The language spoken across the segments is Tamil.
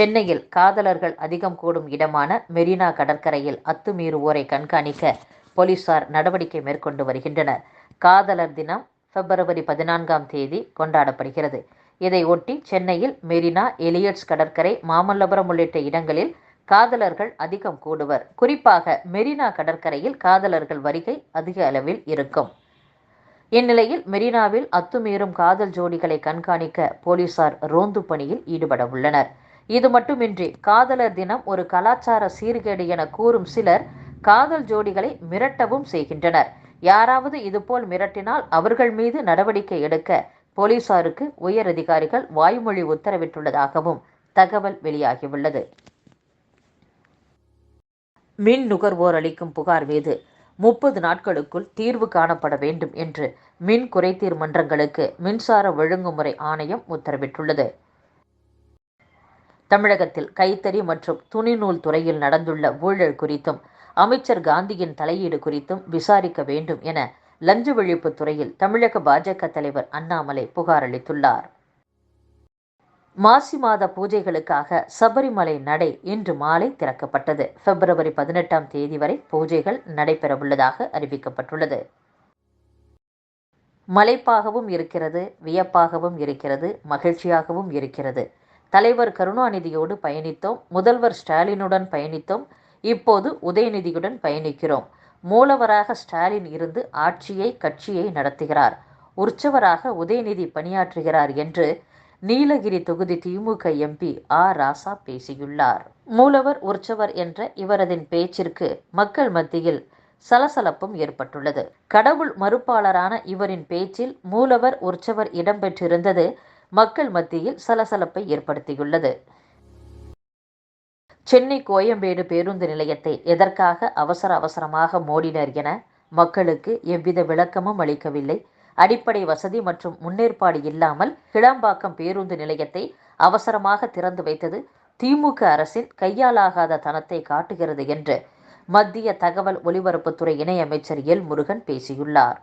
சென்னையில் காதலர்கள் அதிகம் கூடும் இடமான மெரினா கடற்கரையில் அத்துமீறுவோரை கண்காணிக்க போலீசார் நடவடிக்கை மேற்கொண்டு வருகின்றனர். காதலர் தினம் பிப்ரவரி பதினான்காம் தேதி கொண்டாடப்படுகிறது. இதையொட்டி சென்னையில் மெரினா எலியட்ஸ் கடற்கரை மாமல்லபுரம் உள்ளிட்ட இடங்களில் காதலர்கள் அதிகம் கூடுவர். குறிப்பாக மெரினா கடற்கரையில் காதலர்கள் வருகை அதிக அளவில் இருக்கும். இந்நிலையில் மெரினாவில் அத்துமீறும் காதல் ஜோடிகளை கண்காணிக்க போலீசார் ரோந்து பணியில் ஈடுபட உள்ளனர். இது மட்டுமின்றி காதலர் தினம் ஒரு கலாச்சார சீர்கேடு என கூறும் சிலர் காதல் ஜோடிகளை மிரட்டவும் செய்கின்றனர். யாராவது இதுபோல் மிரட்டினால் அவர்கள் மீது நடவடிக்கை எடுக்க போலீசாருக்கு உயர் அதிகாரிகள் வாய்மொழி உத்தரவிட்டுள்ளதாகவும் தகவல் வெளியாகியுள்ளது. மின் நுகர்வோர் அளிக்கும் புகார் மீது முப்பது நாட்களுக்குள் தீர்வு காணப்பட வேண்டும் என்று மின் குறைதீர் மன்றங்களுக்கு மின்சார ஒழுங்குமுறை ஆணையம் உத்தரவிட்டுள்ளது. தமிழகத்தில் கைத்தறி மற்றும் துணிநூல் துறையில் நடந்துள்ள ஊழல் குறித்தும் அமைச்சர் காந்தியின் தலையீடு குறித்தும் விசாரிக்க வேண்டும் என லஞ்ச ஒழிப்பு துறையில் தமிழக பாஜக தலைவர் அண்ணாமலை புகார் அளித்துள்ளார். மாசி மாத பூஜைகளுக்காக சபரிமலை நடை இன்று மாலை திறக்கப்பட்டது. பிப்ரவரி பதினெட்டாம் தேதி வரை பூஜைகள் நடைபெறவுள்ளதாக அறிவிக்கப்பட்டுள்ளது. மலைப்பாகவும் இருக்கிறது வியப்பாகவும் இருக்கிறது மகிழ்ச்சியாகவும் இருக்கிறது. தலைவர் கருணாநிதியோடு பயணித்தோம். முதல்வர் ஸ்டாலினுடன் பயணித்தோம். இப்போது உதயநிதியுடன் பயணிக்கிறோம். மூலவராக ஸ்டாலின் இருந்து ஆட்சியை கட்சியை நடத்துகிறார். உற்சவராக உதயநிதி பணியாற்றுகிறார் என்று நீலகிரி தொகுதி திமுக எம்பி ஆ. ராசா பேசியுள்ளார். மூலவர் உற்சவர் என்ற இவரதின் பேச்சிற்கு மக்கள் மத்தியில் சலசலப்பும் ஏற்பட்டுள்ளது. கடவுள் மறுப்பாளரான இவரின் பேச்சில் மூலவர் உற்சவர் இடம்பெற்றிருந்தது மக்கள் மத்தியில் சலசலப்பை ஏற்படுத்தியுள்ளது. சென்னை கோயம்பேடு பேருந்து நிலையத்தை எதற்காக அவசர அவசரமாக மூடினர் என மக்களுக்கு எவ்வித விளக்கமும் அளிக்கவில்லை. அடிப்படை வசதி மற்றும் முன்னேற்பாடு இல்லாமல் கிளம்பாக்கம் பேருந்து நிலையத்தை அவசரமாக திறந்து வைத்தது திமுக அரசின் கையாலாகாத தனத்தை காட்டுகிறது என்று மத்திய தகவல் ஒலிபரப்புத்துறை இணையமைச்சர் எல் முருகன் பேசியுள்ளார்.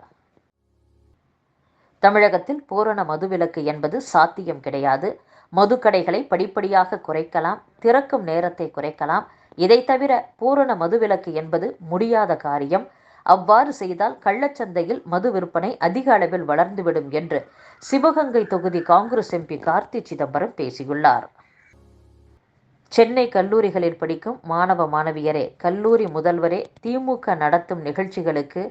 தமிழகத்தில் பூரண மதுவிலக்கு என்பது சாத்தியம் கிடையாது. மதுக்கடைகளை படிப்படியாக குறைக்கலாம் திறக்கும் நேரத்தை குறைக்கலாம். இதை தவிர பூரண மதுவிலக்கு என்பது முடியாத காரியம். அவ்வாறு செய்தால் கள்ளச்சந்தையில் மது விற்பனை அதிக அளவில் வளர்ந்துவிடும் என்று சிவகங்கை தொகுதி காங்கிரஸ் எம்பி கார்த்தி சிதம்பரம் பேசியுள்ளார். சென்னை கல்லூரிகளில் படிக்கும் மாணவ மாணவியரே கல்லூரி முதல்வரே திமுக நடத்தும் நிகழ்ச்சிகளுக்கு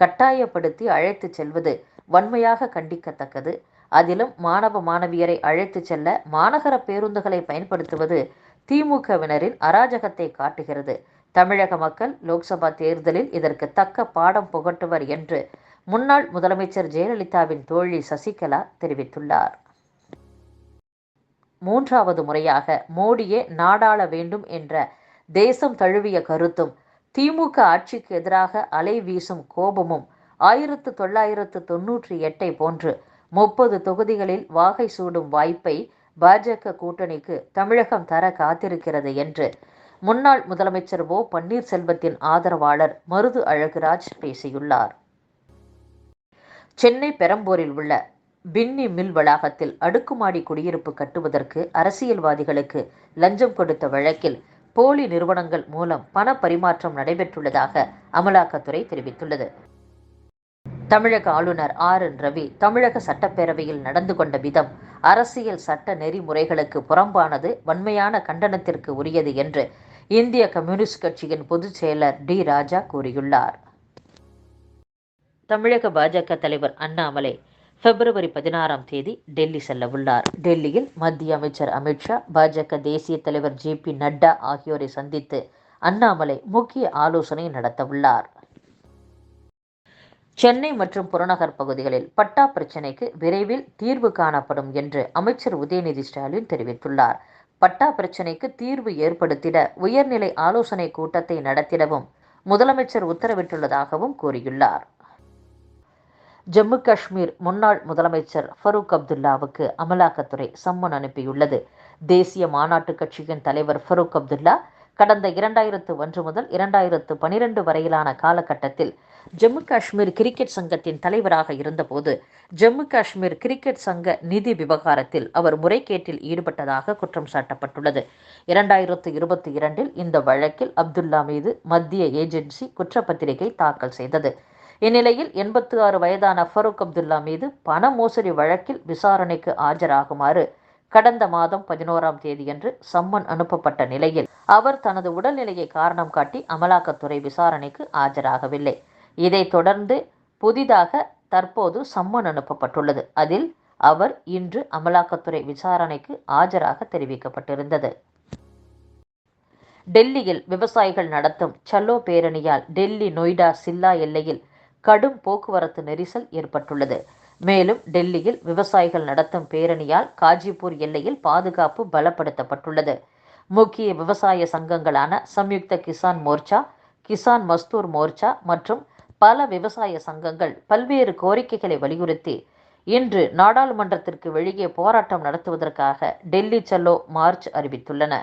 கட்டாயப்படுத்தி அழைத்துச் செல்வது வன்மையாக கண்டிக்கத்தக்கது. அதிலும் மாணவ மாணவியரை அழைத்துச் செல்ல மாநகர பேருந்துகளை பயன்படுத்துவது திமுகவினரின் அராஜகத்தை காட்டுகிறது. தமிழக மக்கள் லோக்சபா தேர்தலில் இதற்கு தக்க பாடம் புகட்டுவர் என்று முன்னாள் முதலமைச்சர் ஜெயலலிதாவின் தோழி சசிகலா தெரிவித்துள்ளார். மூன்றாவது முறையாக மோடியே நாடாள வேண்டும் என்ற தேசம் தழுவிய கருத்தும் திமுக ஆட்சிக்கு எதிராக அலை வீசும் கோபமும் ஆயிரத்து தொள்ளாயிரத்து தொன்னூற்றி எட்டை போன்று முப்பது தொகுதிகளில் வாகை சூடும் வாய்ப்பை பாஜக கூட்டணிக்கு தமிழகம் தர காத்திருக்கிறது என்று முன்னாள் முதலமைச்சர் ஓ பன்னீர்செல்வத்தின் ஆதரவாளர் மருது அழகுராஜ் பேசியுள்ளார். சென்னை பெரம்பூரில் உள்ள பின்னி மில் வளாகத்தில் அடுக்குமாடி குடியிருப்பு கட்டுவதற்கு அரசியல்வாதிகளுக்கு லஞ்சம் கொடுத்த வழக்கில் போலி நிறுவனங்கள் மூலம் பண பரிமாற்றம் நடைபெற்றுள்ளதாக அமலாக்கத்துறை தெரிவித்துள்ளது. தமிழக ஆளுநர் ஆர் என் ரவி தமிழக சட்டப்பேரவையில் நடந்து கொண்ட விதம் அரசியல் சட்ட நெறிமுறைகளுக்கு புறம்பானது வன்மையான கண்டனத்திற்கு உரியது என்று இந்திய கம்யூனிஸ்ட் கட்சியின் பொதுச் செயலர் டி ராஜா கூறியுள்ளார். தமிழக பாஜக தலைவர் அண்ணாமலை பிப்ரவரி பதினாறாம் தேதி டெல்லி செல்ல உள்ளார் டெல்லியில் மத்திய அமைச்சர் அமித்ஷா பாஜக தேசிய தலைவர் ஜே பி நட்டா ஆகியோரை சந்தித்து அண்ணாமலை முக்கிய ஆலோசனை நடத்த உள்ளார் சென்னை மற்றும் புறநகர் பகுதிகளில் பட்டா பிரச்சினைக்கு விரைவில் தீர்வு காணப்படும் என்று அமைச்சர் உதயநிதி ஸ்டாலின் தெரிவித்துள்ளார். பட்டா பிரச்சினைக்கு தீர்வு ஏற்படுத்திட உயர்நிலை ஆலோசனை கூட்டத்தை நடத்திடவும் முதலமைச்சர் உத்தரவிட்டுள்ளதாகவும் கூறியுள்ளார். ஜம்மு காஷ்மீர் முன்னாள் முதலமைச்சர் ஃபரூக் அப்துல்லாவுக்கு அமலாக்கத்துறை சம்மன் அனுப்பியுள்ளது. தேசிய மாநாட்டு கட்சியின் தலைவர் ஃபரூக் அப்துல்லா கடந்த இரண்டாயிரத்து ஒன்று முதல் இரண்டாயிரத்து பனிரெண்டு வரையிலான காலகட்டத்தில் ஜம்மு காஷ்மீர் கிரிக்கெட் சங்கத்தின் தலைவராக இருந்தபோது ஜம்மு காஷ்மீர் கிரிக்கெட் சங்க நிதி விவகாரத்தில் அவர் முறைகேட்டில் ஈடுபட்டதாக குற்றம் சாட்டப்பட்டுள்ளது. இரண்டாயிரத்து இருபத்தி இரண்டில் இந்த வழக்கில் அப்துல்லா மீது மத்திய ஏஜென்சி குற்றப்பத்திரிகை தாக்கல் செய்தது. இந்நிலையில் எண்பத்து ஆறு வயதான ஃபரூக் அப்துல்லா மீது பண மோசடி வழக்கில் விசாரணைக்கு ஆஜராகுமாறு கடந்த மாதம் பதினோராம் தேதியன்று சம்மன் அனுப்பப்பட்ட நிலையில் அவர் தனது உடல்நிலையை காரணம் காட்டி அமலாக்கத்துறை விசாரணைக்கு ஆஜராகவில்லை. இதைத் தொடர்ந்து புதிதாக தற்போது சம்மன் அனுப்பப்பட்டுள்ளது. அதில் அவர் இன்று அமலாக்கத்துறை விசாரணைக்கு ஆஜராக தெரிவிக்கப்பட்டிருந்தது. டெல்லியில் விவசாயிகள் நடத்தும் சல்லோ பேரணியால் டெல்லி நொய்டா சில்லா எல்லையில் கடும் போக்குவரத்து நெரிசல் ஏற்பட்டுள்ளது. மேலும் டெல்லியில் விவசாயிகள் நடத்தும் பேரணியால் காஜிப்பூர் எல்லையில் பாதுகாப்பு பலப்படுத்தப்பட்டுள்ளது. முக்கிய விவசாய சங்கங்களான சம்யுக்த கிசான் மோர்ச்சா கிசான் மஸ்தூர் மோர்ச்சா மற்றும் பல விவசாய சங்கங்கள் பல்வேறு கோரிக்கைகளை வலியுறுத்தி இன்று நாடாளுமன்றத்திற்கு வெளியே போராட்டம் நடத்துவதற்காக டெல்லி செல்லோ மார்ச் அறிவித்துள்ளன.